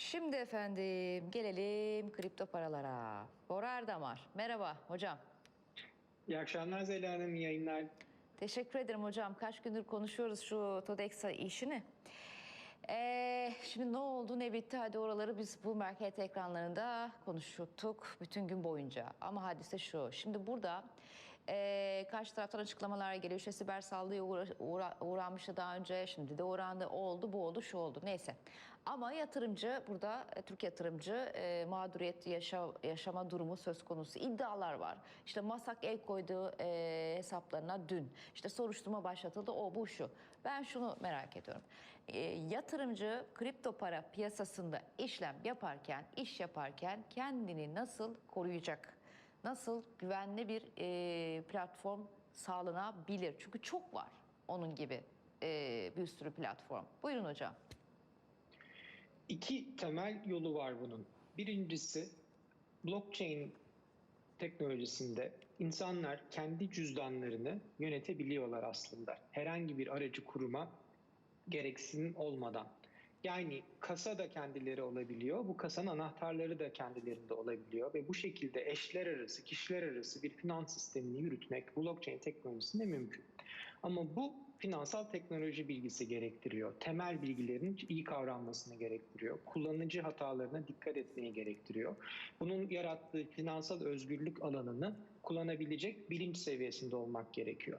Şimdi efendim gelelim kripto paralara. Bora Erdamar. Merhaba hocam. İyi akşamlar Zeliha Hanım, iyi yayınlar. Teşekkür ederim hocam. Kaç gündür konuşuyoruz şu Todexa işini. Ee, şimdi ne oldu ne bitti hadi oraları biz bu market ekranlarında konuştuk bütün gün boyunca. Ama hadise şu. Şimdi burada ee, karşı taraftan açıklamalar geliyor. İşte siber saldırıya uğra, uğra, uğranmıştı daha önce. Şimdi de uğrandı. Oldu bu oldu şu oldu. Neyse. Ama yatırımcı burada e, Türk yatırımcı e, mağduriyet yaşa, yaşama durumu söz konusu. iddialar var. İşte Masak el koyduğu e, hesaplarına dün. işte soruşturma başlatıldı o bu şu. Ben şunu merak ediyorum. E, yatırımcı kripto para piyasasında işlem yaparken, iş yaparken kendini nasıl koruyacak? Nasıl güvenli bir e, platform sağlanabilir? Çünkü çok var onun gibi e, bir sürü platform. Buyurun hocam. İki temel yolu var bunun. Birincisi blockchain teknolojisinde insanlar kendi cüzdanlarını yönetebiliyorlar aslında. Herhangi bir aracı kuruma gereksinim olmadan. Yani kasa da kendileri olabiliyor. Bu kasanın anahtarları da kendilerinde olabiliyor ve bu şekilde eşler arası, kişiler arası bir finans sistemini yürütmek blockchain teknolojisinde mümkün. Ama bu finansal teknoloji bilgisi gerektiriyor. Temel bilgilerin iyi kavranmasını gerektiriyor. Kullanıcı hatalarına dikkat etmeyi gerektiriyor. Bunun yarattığı finansal özgürlük alanını kullanabilinç bilinç seviyesinde olmak gerekiyor.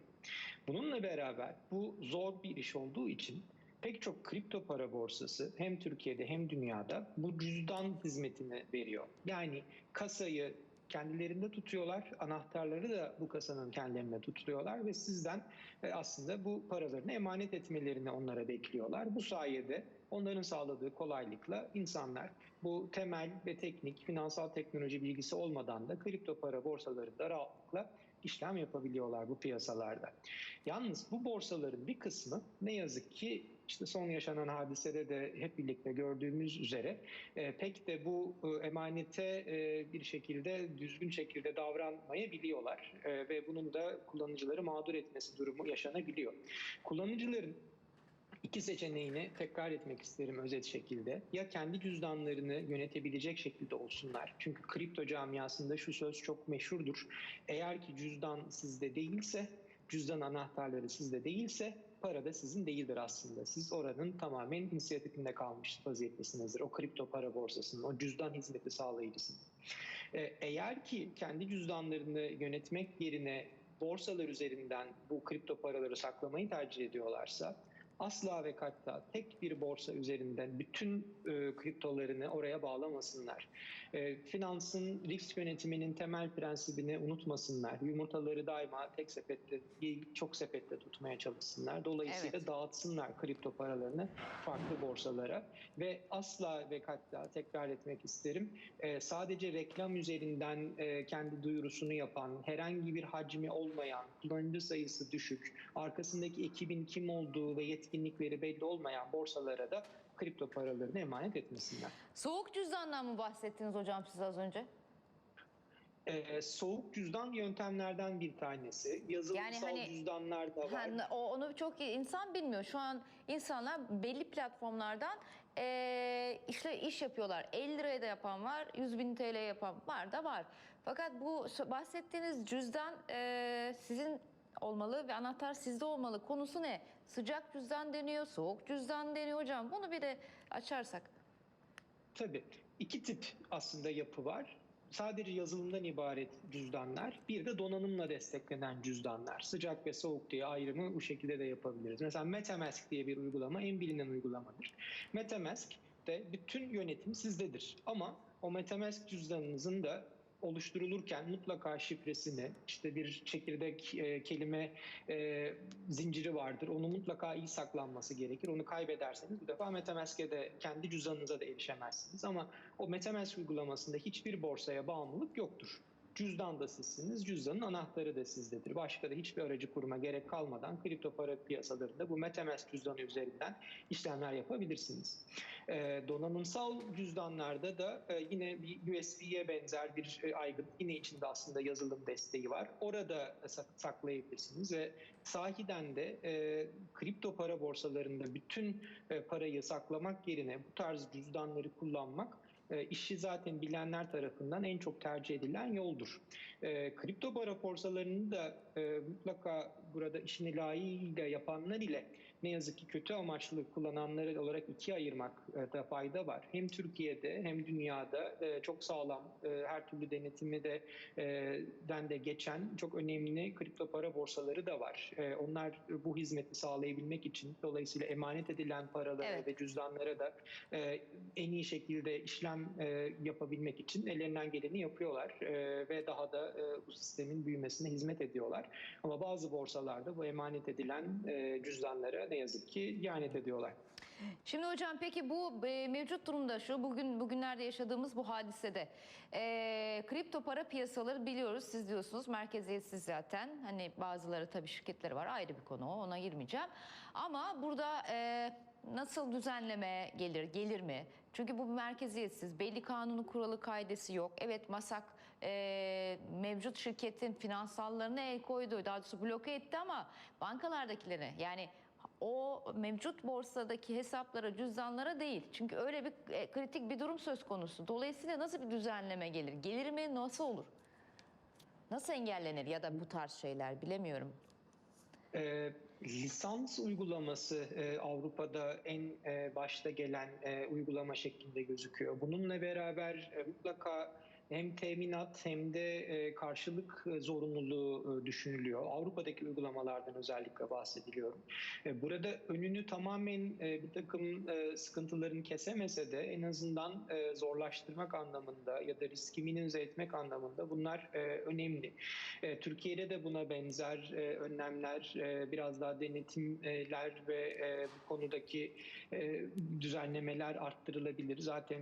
Bununla beraber bu zor bir iş olduğu için pek çok kripto para borsası hem Türkiye'de hem dünyada bu cüzdan hizmetini veriyor. Yani kasayı kendilerinde tutuyorlar. Anahtarları da bu kasanın kendilerine tutuyorlar ve sizden e, aslında bu paralarını emanet etmelerini onlara bekliyorlar. Bu sayede onların sağladığı kolaylıkla insanlar bu temel ve teknik finansal teknoloji bilgisi olmadan da kripto para borsalarında rahatlıkla işlem yapabiliyorlar bu piyasalarda. Yalnız bu borsaların bir kısmı ne yazık ki işte son yaşanan hadisede de hep birlikte gördüğümüz üzere e, pek de bu e, emanete e, bir şekilde düzgün şekilde davranmayabiliyorlar e, ve bunun da kullanıcıları mağdur etmesi durumu yaşanabiliyor. Kullanıcıların İki seçeneğini tekrar etmek isterim özet şekilde. Ya kendi cüzdanlarını yönetebilecek şekilde olsunlar. Çünkü kripto camiasında şu söz çok meşhurdur. Eğer ki cüzdan sizde değilse, cüzdan anahtarları sizde değilse para da sizin değildir aslında. Siz oranın tamamen inisiyatifinde kalmış vaziyettesinizdir. O kripto para borsasının, o cüzdan hizmeti sağlayıcısının. Eğer ki kendi cüzdanlarını yönetmek yerine borsalar üzerinden bu kripto paraları saklamayı tercih ediyorlarsa asla ve katta tek bir borsa üzerinden bütün e, kriptolarını oraya bağlamasınlar. E, finansın risk yönetiminin temel prensibini unutmasınlar. Yumurtaları daima tek sepette değil çok sepette tutmaya çalışsınlar. Dolayısıyla evet. dağıtsınlar kripto paralarını farklı borsalara ve asla ve katta tekrar etmek isterim. E, sadece reklam üzerinden e, kendi duyurusunu yapan, herhangi bir hacmi olmayan, kullanıcı sayısı düşük, arkasındaki ekibin kim olduğu ve yetkinlikleri etkinlikleri belli olmayan borsalara da kripto paralarını emanet etmesinler. Soğuk cüzdandan mı bahsettiniz hocam siz az önce? Ee, soğuk cüzdan yöntemlerden bir tanesi. Yazılımsal yani hani, cüzdanlar da var. Hani, o, onu çok insan bilmiyor. Şu an insanlar belli platformlardan e, işte iş yapıyorlar. 50 liraya da yapan var, 100 bin TL yapan var da var. Fakat bu bahsettiğiniz cüzdan e, sizin olmalı ve anahtar sizde olmalı. Konusu ne? Sıcak cüzdan deniyor, soğuk cüzdan deniyor hocam. Bunu bir de açarsak. Tabii. iki tip aslında yapı var. Sadece yazılımdan ibaret cüzdanlar, bir de donanımla desteklenen cüzdanlar. Sıcak ve soğuk diye ayrımı bu şekilde de yapabiliriz. Mesela MetaMask diye bir uygulama en bilinen uygulamadır. MetaMask de bütün yönetim sizdedir. Ama o MetaMask cüzdanınızın da oluşturulurken mutlaka şifresini, işte bir çekirdek e, kelime e, zinciri vardır. Onu mutlaka iyi saklanması gerekir. Onu kaybederseniz bu defa Metamask'e de kendi cüzdanınıza da erişemezsiniz. Ama o Metamask uygulamasında hiçbir borsaya bağımlılık yoktur. Cüzdan da sizsiniz, cüzdanın anahtarı da sizdedir. Başka da hiçbir aracı kurma gerek kalmadan kripto para piyasalarında bu MetaMask cüzdanı üzerinden işlemler yapabilirsiniz. E, donanımsal cüzdanlarda da e, yine bir USB'ye benzer bir e, aygıt, yine içinde aslında yazılım desteği var. Orada sak- saklayabilirsiniz ve sahiden de e, kripto para borsalarında bütün e, parayı saklamak yerine bu tarz cüzdanları kullanmak e, işi zaten bilenler tarafından en çok tercih edilen yoldur. E, kripto para borsalarını da e, mutlaka burada işini layığıyla yapanlar ile ne yazık ki kötü amaçlı kullananlar olarak ikiye ayırmakta fayda var. Hem Türkiye'de hem dünyada e, çok sağlam e, her türlü denetimi de e, den de geçen çok önemli kripto para borsaları da var. E, onlar bu hizmeti sağlayabilmek için dolayısıyla emanet edilen paralara Evet. ve cüzdanlara da e, en iyi şekilde işlem e, yapabilmek için ellerinden geleni yapıyorlar E, ve daha da e, bu sistemin büyümesine hizmet ediyorlar. Ama bazı borsalarda bu emanet edilen e, cüzdanlara ne yazık ki ihanet ediyorlar. Şimdi hocam peki bu e, mevcut durumda şu bugün bugünlerde yaşadığımız bu hadisede e, kripto para piyasaları biliyoruz siz diyorsunuz merkeziyetsiz zaten hani bazıları tabii şirketleri var ayrı bir konu ona girmeyeceğim ama burada e, nasıl düzenleme gelir gelir mi? Çünkü bu merkeziyetsiz belli kanunu kuralı kaidesi yok evet masak e, mevcut şirketin finansallarına el koydu daha doğrusu bloke etti ama bankalardakilerine yani o mevcut borsadaki hesaplara, cüzdanlara değil. Çünkü öyle bir e, kritik bir durum söz konusu. Dolayısıyla nasıl bir düzenleme gelir? Gelir mi? Nasıl olur? Nasıl engellenir ya da bu tarz şeyler bilemiyorum. E, lisans uygulaması e, Avrupa'da en e, başta gelen e, uygulama şeklinde gözüküyor. Bununla beraber e, mutlaka hem teminat hem de e, karşılık e, zorunluluğu e, düşünülüyor. Avrupa'daki uygulamalardan özellikle bahsediliyorum. Burada önünü tamamen bir takım sıkıntıların kesemese de en azından zorlaştırmak anlamında ya da riski minimize etmek anlamında bunlar önemli. Türkiye'de de buna benzer önlemler, biraz daha denetimler ve bu konudaki düzenlemeler arttırılabilir. Zaten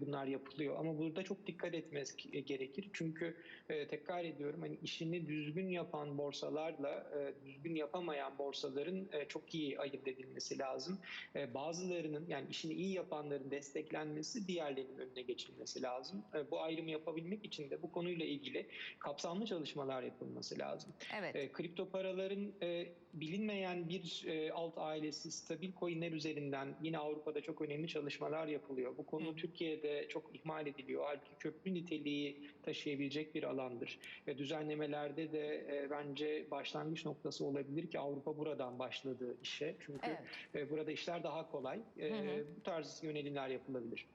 bunlar yapılıyor. Ama burada çok dikkat etmez ki- gerekir. Çünkü e, tekrar ediyorum hani işini düzgün yapan borsalarla e, düzgün yapamayan borsaların e, çok iyi ayırt edilmesi lazım. E, bazılarının yani işini iyi yapanların desteklenmesi, diğerlerinin önüne geçilmesi lazım. E, bu ayrımı yapabilmek için de bu konuyla ilgili kapsamlı çalışmalar yapılması lazım. Evet. E, kripto paraların e, bilinmeyen bir e, alt ailesi stabil coinler üzerinden yine Avrupa'da çok önemli çalışmalar yapılıyor. Bu konu Hı. Türkiye'de çok ihmal ediliyor. Halbuki köprü niteliği taşıyabilecek bir alandır. Ve düzenlemelerde de e, bence başlangıç noktası olabilir ki Avrupa buradan başladı işe. Çünkü Evet. e, burada işler daha kolay. E, Hı hı. Bu tarz yönelimler yapılabilir.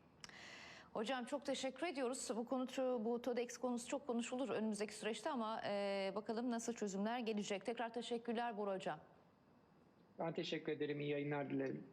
Hocam çok teşekkür ediyoruz. Bu konu bu TODEX konusu çok konuşulur önümüzdeki süreçte ama e, bakalım nasıl çözümler gelecek. Tekrar teşekkürler Bora Hocam. Ben teşekkür ederim. İyi yayınlar dilerim.